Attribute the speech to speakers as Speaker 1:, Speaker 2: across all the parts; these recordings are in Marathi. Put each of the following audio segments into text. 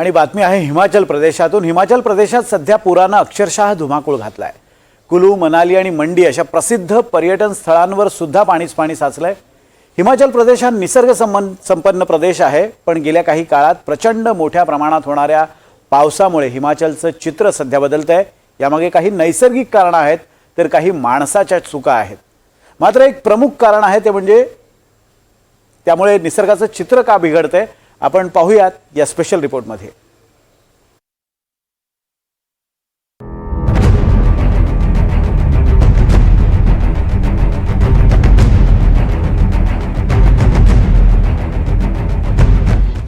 Speaker 1: आणि बातमी आहे हिमाचल प्रदेशातून. हिमाचल प्रदेशात सध्या पुरानं अक्षरशः धुमाकूळ घातलाय. कुलू मनाली आणि मंडी अशा प्रसिद्ध पर्यटन स्थळांवर सुद्धा पाणीच पाणी साचलंय. हिमाचल प्रदेश हा निसर्ग संपन्न प्रदेश आहे पण गेल्या काही काळात प्रचंड मोठ्या प्रमाणात होणाऱ्या पावसामुळे हिमाचलचं चित्र सध्या बदलतंय. यामागे काही नैसर्गिक कारणं आहेत तर काही माणसाच्या चुका आहेत. मात्र एक प्रमुख कारण आहे ते म्हणजे त्यामुळे निसर्गाचं चित्र का बिघडतंय? आपण पाहूयात या स्पेशल रिपोर्टमध्ये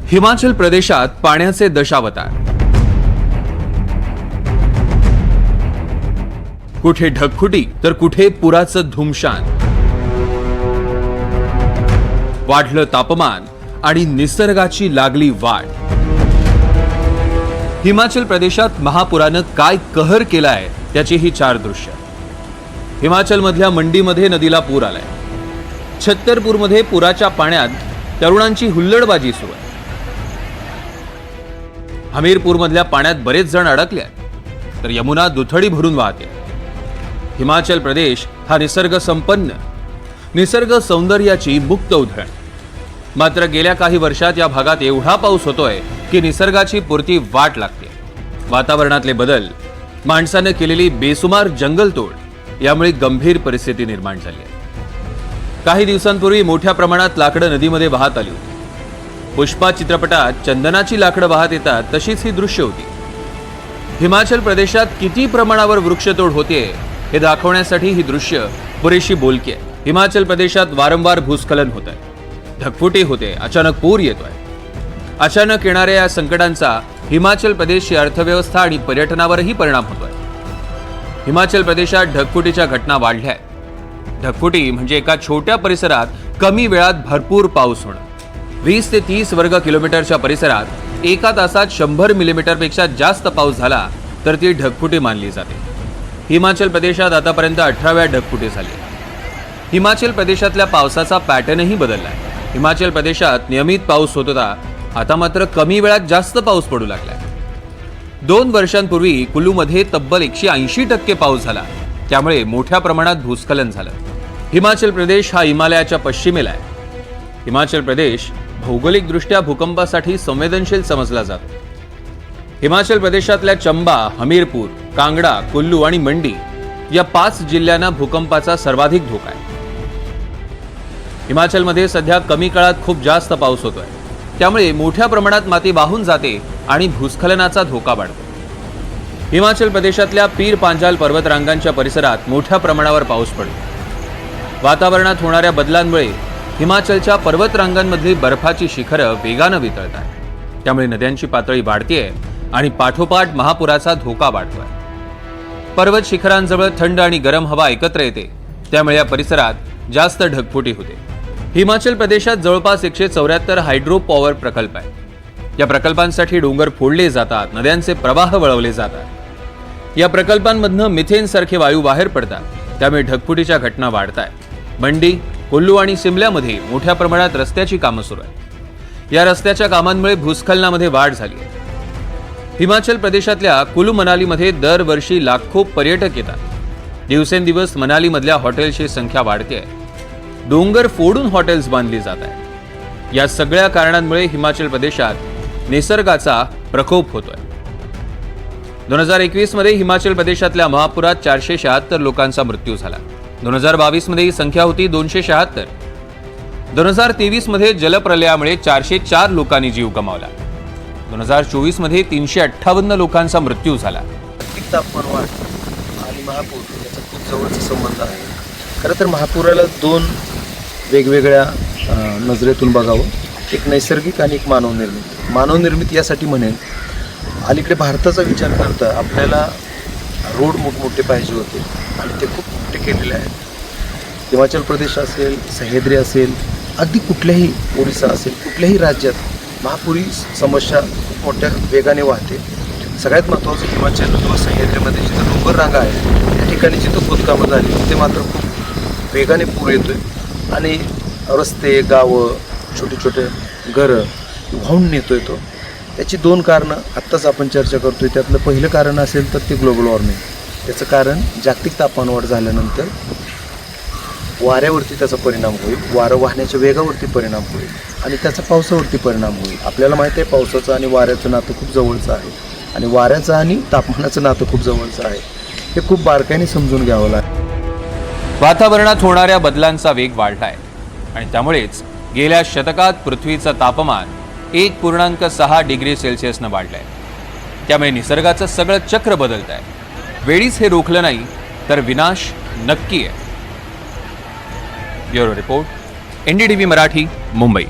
Speaker 2: हिमाचल प्रदेशात पाण्याचे दशावतार. कुठे ढगफुटी तर कुठे पुराचं धुमशान. वाढलं तापमान आणि निसर्गाची लागली वाढ. हिमाचल प्रदेशात महापुरानं काय कहर केलाय त्याची ही चार दृश्य. हिमाचलमधल्या मंडीमध्ये नदीला पूर आलाय. छत्तरपूरमध्ये पुराच्या पाण्यात तरुणांची हुल्लडबाजी सुरू आहे. हमीरपूरमधल्या पाण्यात बरेच जण अडकले आहेत तर यमुना दुथडी भरून वाहते. हिमाचल प्रदेश हा निसर्ग संपन्न निसर्ग सौंदर्याची मुक्त उधळण. मात्र गेल्या काही वर्षात या भागात एवढा पाऊस होतोय की निसर्गाची पुरती वाट लागते. वातावरणातले बदल माणसानं केलेली बेसुमार जंगलतोड यामुळे गंभीर परिस्थिती निर्माण झाली आहे. काही दिवसांपूर्वी मोठ्या प्रमाणात लाकडं नदीमध्ये वाहत आली होती. पुष्पा चित्रपटात चंदनाची लाकडं वाहत येतात तशीच ही दृश्य होती. हिमाचल प्रदेशात किती प्रमाणावर वृक्षतोड होते हे दाखवण्यासाठी ही दृश्य पुरेशी बोलकी आहे. हिमाचल प्रदेशात वारंवार भूस्खलन होत आहे. ढगफुटी होते. अचानक पूर येतोय. अचानक येणाऱ्या या संकटांचा हिमाचल प्रदेशची अर्थव्यवस्था आणि पर्यटनावरही परिणाम होतोय. हिमाचल प्रदेशात ढगफुटीच्या घटना वाढल्या आहेत. ढगफुटी म्हणजे एका छोट्या परिसरात कमी वेळात भरपूर पाऊस होणं. वीस ते तीस वर्ग किलोमीटरच्या परिसरात एका तासात शंभर मिलीमीटरपेक्षा जास्त पाऊस झाला तर ती ढगफुटी मानली जाते. हिमाचल प्रदेशात आतापर्यंत अठराव्या ढगफुटी झाली. हिमाचल प्रदेशातल्या पावसाचा पॅटर्नही बदललाय हिमाचल प्रदेशात नियमित पाऊस होत होता. आता मात्र कमी वेळात जास्त पाऊस पडू लागलाय. दोन वर्षांपूर्वी कुल्लूमध्ये तब्बल एकशे ऐंशी टक्के पाऊस झाला. त्यामुळे मोठ्या प्रमाणात भूस्खलन झालं. हिमाचल प्रदेश हा हिमालयाच्या पश्चिमेला आहे. हिमाचल प्रदेश भौगोलिकदृष्ट्या भूकंपासाठी संवेदनशील समजला जातो. हिमाचल प्रदेशातल्या चंबा हमीरपूर कांगडा कुल्लू आणि मंडी या पाच जिल्ह्यांना भूकंपाचा सर्वाधिक धोका आहे. हिमाचलमध्ये सध्या कमी काळात खूप जास्त पाऊस होतोय. त्यामुळे मोठ्या प्रमाणात माती वाहून जाते आणि भूस्खलनाचा धोका वाढतो. हिमाचल प्रदेशातल्या पीर पांजाल पर्वतरांगांच्या परिसरात मोठ्या प्रमाणावर पाऊस पडतो. वातावरणात होणाऱ्या बदलांमुळे हिमाचलच्या पर्वतरांगांमधली बर्फाची शिखरं वेगानं वितळतात. त्यामुळे नद्यांची पातळी वाढतीये आणि पाठोपाठ महापुराचा धोका वाढतोय. पर्वत शिखरांजवळ थंड आणि गरम हवा एकत्र येते. त्यामुळे या परिसरात जास्त ढगफुटी होते. हिमाचल प्रदेशात जवळपास एकशे चौऱ्याहत्तर हायड्रो पॉवर प्रकल्प आहेत. या प्रकल्पांसाठी डोंगर फोडले जातात नद्यांचे प्रवाह वळवले जातात. या प्रकल्पांमधनं मिथेन सारखे वायू बाहेर पडतात त्यामुळे ढगफुटीच्या घटना वाढत आहेत मंडी कुल्लू आणि सिमल्यामध्ये मोठ्या प्रमाणात रस्त्याची कामं सुरू आहेत. या रस्त्याच्या कामांमुळे भूस्खलनामध्ये वाढ झाली आहे. हिमाचल प्रदेशातल्या कुलू मनालीमध्ये दरवर्षी लाखो पर्यटक येतात. दिवसेंदिवस मनालीमधल्या हॉटेल्सची संख्या वाढते आहे. डोंगर फोडून हॉटेल्स बांधली जात आहेत. या सगळ्या कारणांमुळे हिमाचल प्रदेशात निसर्गाचा प्रकोप होतोय. दोन हजार एकवीसमध्ये हिमाचल प्रदेशातल्या महापुरात चारशे शहात्तर लोकांचा मृत्यू झाला. दोन हजार बावीसमध्ये ही संख्या होती दोनशे शहात्तर. दोन हजार तेवीसमध्ये जलप्रलयामुळे चारशे चार लोकांनी जीव गमावला. दोन हजार चोवीसमध्ये तीनशे अठ्ठावन्न लोकांचा मृत्यू झाला.
Speaker 3: तापमान वाढ आणि महापूर याचा खूप जवळचा संबंध आहे. खरं तर महापुराला दोन वेगवेगळ्या नजरेतून बघावं. एक नैसर्गिक आणि एक मानवनिर्मित. मानवनिर्मित यासाठी म्हणेन अलीकडे भारताचा विचार करता आपल्याला रोड मोठमोठे पाहिजे होते. आणि ते खूप मोठे केलेले आहेत. हिमाचल प्रदेश असेल सह्याद्री असेल अगदी कुठल्याही ओडिसा असेल कुठल्याही राज्यात महापुरी समस्या खूप मोठ्या वेगाने वाहते. सगळ्यात महत्त्वाचं हिमाचल किंवा सह्याद्रीमध्ये जिथं डोंगर रांगा आहे त्या ठिकाणी जिथं खोदकामं झाली ते मात्र खूप वेगाने पूर येतो आहे आणि रस्ते गावं छोटे छोटे घरं वाहून नेतोय तो. त्याची दोन कारणं आत्ताच आपण चर्चा करतोय. त्यातलं पहिलं कारण असेल तर ते ग्लोबल वॉर्मिंग. त्याचं कारण जागतिक तापमानवाढ झाल्यानंतर वाऱ्यावरती त्याचा परिणाम होईल. वारं वाहण्याच्या वेगावरती परिणाम होईल आणि त्याचा पावसावरती परिणाम होईल. आपल्याला माहिती आहे पावसाचं आणि वाऱ्याचं नातं खूप जवळचं आहे. आणि वाऱ्याचं आणि तापमानाचं नातं खूप जवळचं आहे. हे खूप बारकाईने समजून घ्यावं लागेल.
Speaker 2: वातावरणात होणाऱ्या बदलांचा वेग वाढलाय. आणि त्यामुळेच गेल्या शतकात पृथ्वीचं तापमान एक पूर्णांक सहा डिग्री सेल्सिअसनं वाढलंय. त्यामुळे निसर्गाचं सगळं चक्र बदलत आहे वेळीच हे रोखलं नाही तर विनाश नक्की आहे. Bureau report NDTV Marathi Mumbai.